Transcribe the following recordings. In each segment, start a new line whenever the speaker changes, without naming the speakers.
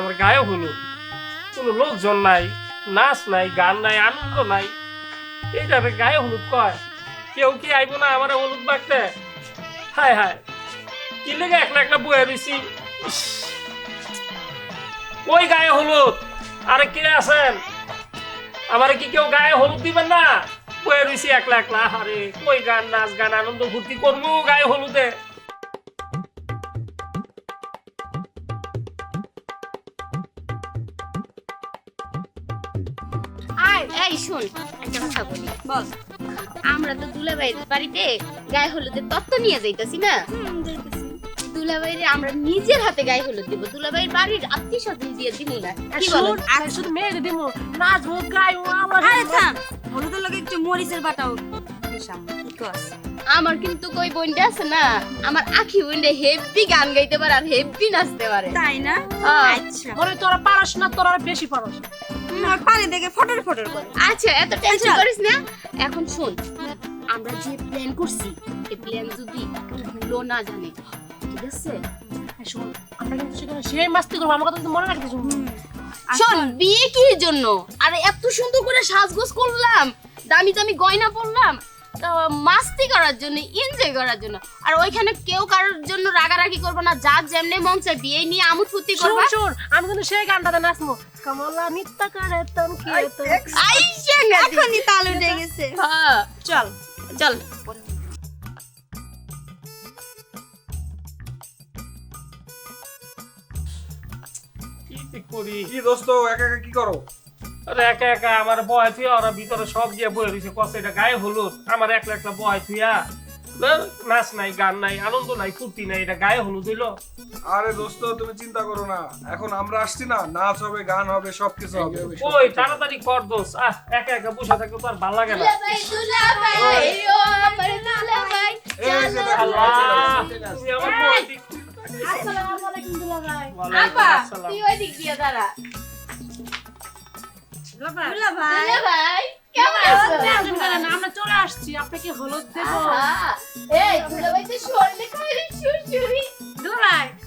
আমার গায়ে হলো কোনো লোকজন নাই, নাচ নাই, গান নাই, আনন্দ নাই। এইটারে গায়ে হলুদ কয়। কেউ কি আইব না আমার হলুদ মাখতে? হায় হায়, কি লেগে একলা একলা বয়ে রয়েছি ওই গায়ে হলুদ? আরে কে আছেন? আমারে কি কেউ গায়ে হলুদ দিবেন না? বয়ে রয়েছি একলা একলা। আরে কই গান, নাচ, গান, আনন্দ, ফুর্তি করব গায়ে হলুদে?
এই শোন একটা কথা বলি। বল। আমরা তো দুলাভাইয়ের বাড়িতে গায়ে হলুদের তত্ত্ব নিয়ে যাইতাছি না? দুলাভাইরে আমরা নিজের হাতে গায়ে হলুদ দিব দুলাভাইয়ের বাড়ির আত্মীয় স্বজন দিয়ে দিব না। কি বলো?
আর শুধু মেয়েদের দিব নাচবো গাইবো আমার
আরে থাম। হলুদের লগে একটু মরিচের বাটাও কি কস
আমার কিন্তু কই বোনটা আছে না আমার আখি বোনটা হেভি গান গাইতে পারে আর হেভি নাচতে পারে।
তাই না?
হ্যাঁ।
আচ্ছা।
মনে তোরা পারস না তোরা আরও বেশি পারস।
আর পানি দেখে ফটর ফটর করে।
আচ্ছা এত টেনশন
আচ্ছা।
করিস না। এখন শোন আমরা যে প্ল্যান করছি এই প্ল্যান যদি ভুলো না জানে ঠিক আছে?
এই শোন আমরা কিন্তু সেখানে সেই মাস্তি করব আমার কথা কিন্তু মনে রাখতে শুন
শোন বিয়ে কি জন্য? আর এত সুন্দর করে সাজগোজ করলাম দামি দামি গয়না পরলাম মাস্তি করার জন্য এনজয় করার জন্য। আর ওইখানে কেউ কারোর জন্য রাগারাগি করব না যার যেমনি মন চায় বিয়ে নিয়ে আমোদ ফুর্তি
শোন
করবা।
শোন আমি কিন্তু সেই গানটাতে নাচবো। কমলা নিত্য করে তম কি
গাদি।
এখনই তাল উঠে গেছে।
হ্যাঁ
চল
চল।
কি করি?
কি দোস্ত একা একা কি করো?
আরে একা একা আমার বয় থুয়া ওরা ভিতরে সব দিয়ে বয়ে রয়েছে কষ্ট এটা গায়ে হলুদ আমার একলা একলা বয় থুয়া নাচ নাই গান নাই আনন্দ নাই ফুর্তি নাই এটা গায়ে হলুদ হইল।
আরে দোস্ত তুমি চিন্তা করো না এখন আমরা আসছি না নাচ হবে গান হবে সবকিছু হবে।
ওই তাড়াতাড়ি কর দোষ আহ একা একা বসে থাকতে তো আর ভালো লাগে না।
আসসালামু আলাইকুম দুলাভাই
ওয়ালাইকুম
আপা তুই ওই দিক দিয়ে দাঁড়া।
দুলা ভাই
আমরা চলে আসছি আপনাকে হলুদ দেবো?
এই তো সুরসুরি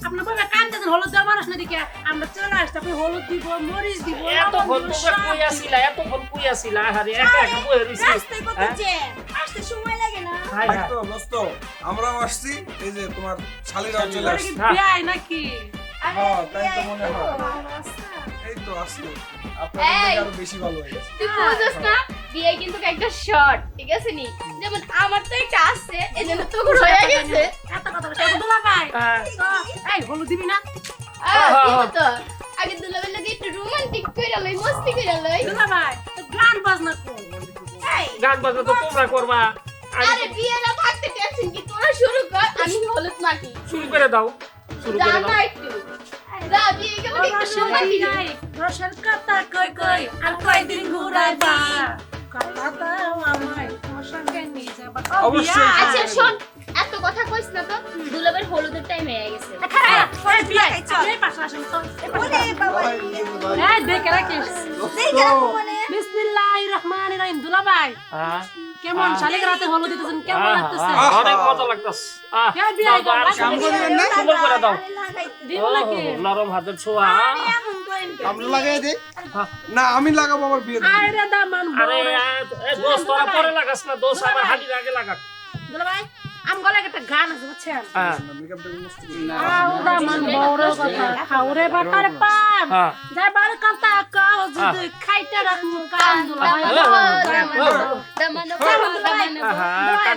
আপনার বাবা কান্দতে হলুদ দেওয়া মানুষ না দিকে আমরা চলে আসছি আপনি হলুদ দিব মরিচ দিব
তোমরা
সব
কই আসিলা এতক্ষণ কই আসিলা আরে একা একা বয়ে রয়েছি
রাস্তায় কত
হ্যাঁ?
আসতে সময় লাগে না।
Hi hi.
তো দোস্ত আমরাও আসছি এই যে তোমার শালিরাও চলে আসছে।
নাকি?
হ্যাঁ তাই তো মনে হয় এই তো আসলো। আপনাদের। আরও বেশি ভালো হয়ে গেছে।
তুই বুঝছ না বিয়ে কিন্তু একটা শর্ট ঠিক আছে নি? যেমন আমার তো একটা আছে এজন্য তো হয়ে গেছে।
এত কথা বলছে দুলাভাই
হ্যাঁ।
এই হলুদ দিবি না?
আহ, কি হতো আগে দুলাভাই লাগে একটু রোমান্টিক করে লই মস্তি করে লই।
দুলাভাই তো গান বাজনা কর।
এই
গান বাজনা তো তোমরা করবা।
আরে বিয়ে না থাকতে টেনশন কি তোরা শুরু কর? আমি হলুদ মাখি।
শুরু করে দাও। শুরু করে দাও।
রসের কথা কই কই আর কয়দিন ঘুরাইবা কথা দাও আমায় তোমার সঙ্গে নিয়ে যাবা।
অবশ্যই।
আচ্ছা শোন এত কথা কইস না তো দুলাভাইয়ের হলুদের টাইম হয়ে গেছে।
খারাপ পরে বিয়ে
চল।
এই পাশে আসেন তো
ওরে বাবা।
এই দেখে রাখিস।
দেখে রাখো মানে।
বিসমিল্লাহির রহমানির রহিম দুলাভাই।
হ্যাঁ।
কেমন? শালিক রাতে হলুদ দিতেছেন কেমন লাগতেছে?
অনেক মজা লাগতেছে। আহ,
কে বিয়ে
দাও, দাও, কাম করবেন না? সুন্দর করে দাও।
আরে
ও,
লাগে
নরম হাতের ছোঁয়া?
আমরা লাগাই দে। না আমি লাগাবো আমার বিয়ে
আরে দামান
আরে
বড়।
এ, দোষ তোরা পরে লাগাস না দোষ আমার আগে লাগাক
দুলাভাই আম গলে একটা গান আছে বুঝছেন?
হ্যাঁ।
মেকআপটা মস্ত
বড় কথা। খাওরে বাটার পান।
হ্যাঁ।
যাই বার কথা কাও যদি খাইতে রাখমু কান দুলাভাই
দামানো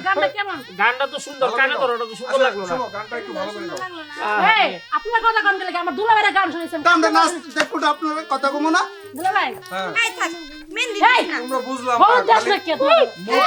গানটা কেমন?
গানটা তো সুন্দর কানে ধরো ওটা তো সুন্দর
আচ্ছা,
লাগল না।
গানটা একটু ভালো করে
এই আপনার কথা গান গেলে আমার দুলাভাইয়ের গান শুনেছেন
আমরা নাচ দেখব আপনার কথা কমো না।
দুলাভাই?
হ্যাঁ।
এই থাক মেহেন্দি
এই,
না।
তোমরা বুঝলাম? মুখ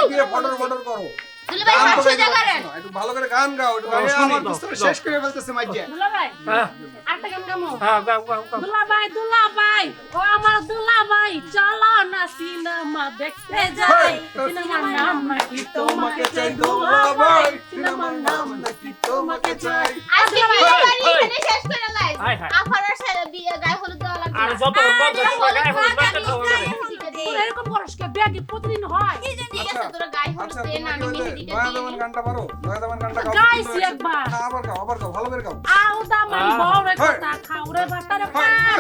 দিয়ে ফটর ফটর করো।
দুলাভাই হাত সোজা করেন
একটু ভালো করে গান গাও একটু গান
আমার
দাও।
শেষ করে ফেলতেছে মাইজে
দুলাভাই
হ্যাঁ।
আরেকটা গান গামো।
হ্যাঁ গাও গাও গাও।
দুলাভাই দুলাভাই ও আমার দুলাভাই চলো না সিনেমা দেখতে যাই। সিনেমার নাম নাকি তোমাকে চাই দুলাভাই। সিনেমার নাম নাকি তোমাকে চাই।
আজকে বিয়ে এখানে শেষ করে লাই। আফারার সাথে বিয়ে গায়ে হলুদ দেওয়া লাগবে।
আর যত গায়ে হলুদ থাকো ওখানে।
তোরা এরকম করিস কে বিয়ে কি প্রতিদিন হয়।
ঠিক আছে তোরা গায়ে হলুদ
আচ্ছা
দে না আমি
কি ওই নয়া দামান গানটা পারো নয়া দামান গানটা গাও কিন্তু
একবার।
আবার গাও আবার গাও ভালো করে গাও।
আও দামান। বড়
হেই।
কথা খাও বাউরে বাটারে পার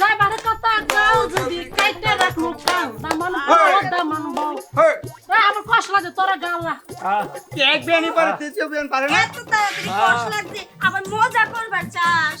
যাই বারে কথা গাও যদি কাইতে রাখমু কান দামান বউ দামান বউ। এ আমার কষ্ট লাগে তোরা গালা
এক বিয়ানি পারে তৃতীয় বিয়ান পারে না?
এত তাড়াতাড়ি কষ্ট লাগছে আবার মজা করবার চাস।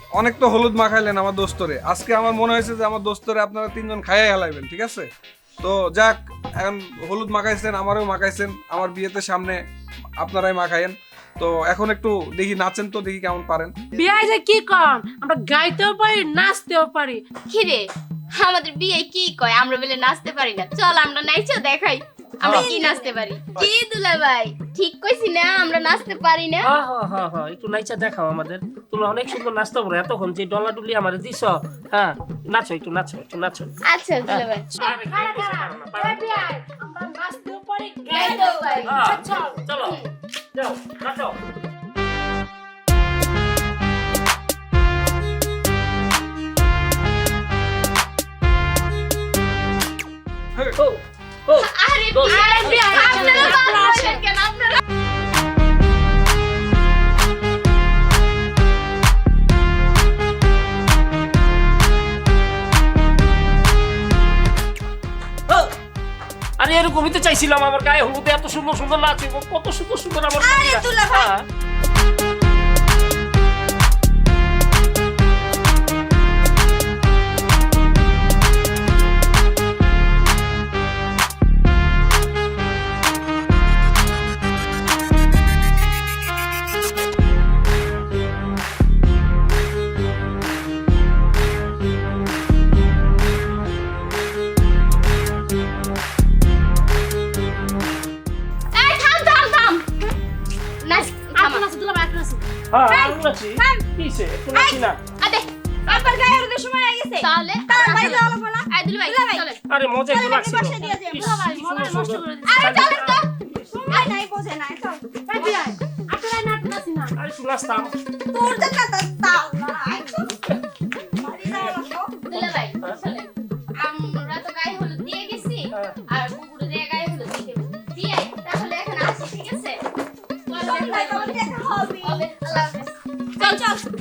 অনেক তো হলুদ মাখাইলেন আমার দোস্তরে। আজকে আমার মনে হয়েছে যে আমার দোস্তরে আপনারা তিনজন খাইয়ে হেলাইবেন ঠিক আছে? তো যাক এখন হলুদ মাখাইছেন আমারও মাখাইছেন আমার বিয়েতে সামনে আপনারাই মাখাইন তো এখন একটু দেখি নাচেন তো দেখি কেমন পারেন।
বিয়াই যে কি কন? আমরা গাইতেও পারি নাচতেও পারি।
কিরে আমাদের বিয়ে কি কয়? আমরা বলে নাচতে পারি না। চল আমরা নাইচো দেখাই। আমরা কি নাচতে পারি? কি দুলা ভাই? ঠিক কইছি না আমরা নাচতে পারি না।
হ্যাঁ হ্যাঁ হ্যাঁ হ্যাঁ একটু নাইচা দেখাও আমাদের। তোমরা অনেক সুন্দর নাচতে পারো এতক্ষণ যে ডলা ডুলি আমাদের দিছ হ্যাঁ নাচো একটু নাচো একটু নাচো।
আচ্ছা দুলা ভাই।
বিয়াই আমরা নাচতে পারি।
হ্যাঁ,
চল
চলো যাও নাচো।
আরে
তো চাইছিলাম আমার গায়ে হলুদে এত সুন্দর সুন্দর নাচ হইবো, কত সুন্দর সুন্দর আমার আরে
তুলা ভাই।
কিসে? একটু নাচি না।
আদে
আবার গায়ে হলুদের সময় হয়ে গেছে।
তাহলে?
তার ভাই যাওয়া লাগবে না
আই দুলা ভাই। চলেন।
আরে মজা
চলেন,
লাগছিল।
বসে দিয়ে যাই,
ভাই
কি
নষ্ট করে দিচ্ছে।
আরে চলেন তো।
সময় নাই বোঝে নাই চল।
এ বিয়াই আপনারা নাচ নাচি না
আরে একটু নাচতাম।
তোর যে কাটা তাও বাড়ি যাওয়া লাগবে
দুলা ভাই চলেন। আমরা তো গায়ে হলুদ দিয়ে গেছি আর কুকুর দিয়ে গায়ে হলুদ দিয়ে দিয়ে তাহলে এখন আসি ঠিক আছে?
চল ভাই হবে।
হবে, আল্লাহ
চল চল।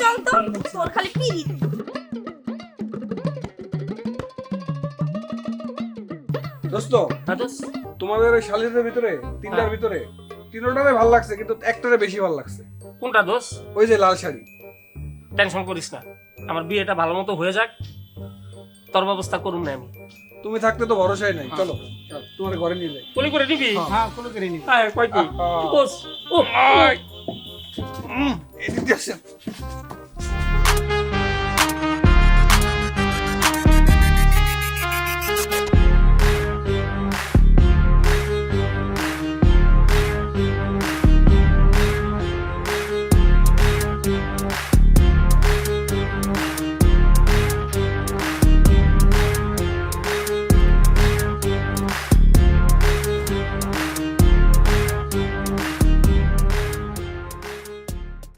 চল তো তোর খালি পিড়ি
দোস্ত তোমাদের ওই শালিদের ভিতরে তিনটার
হ্যাঁ।
ভিতরে তিনটারে ভালো লাগছে কিন্তু একটারে বেশি ভালো লাগছে।
কোনটা দোষ?
ওই যে লাল শাড়ি।
টেনশন করিস না। আমার বিয়েটা ভালো মতো হয়ে যাক। তোর ব্যবস্থা করুন না আমি।
তুমি থাকতে তো ভরসাই নাই। চলো। তোমার ঘরে নিয়ে যাই।
কোলে করে নিবি
হ্যাঁ কোলে করে নিবি।
হ্যাঁ কয় কি? বস। ও
এই দিদি আসেন।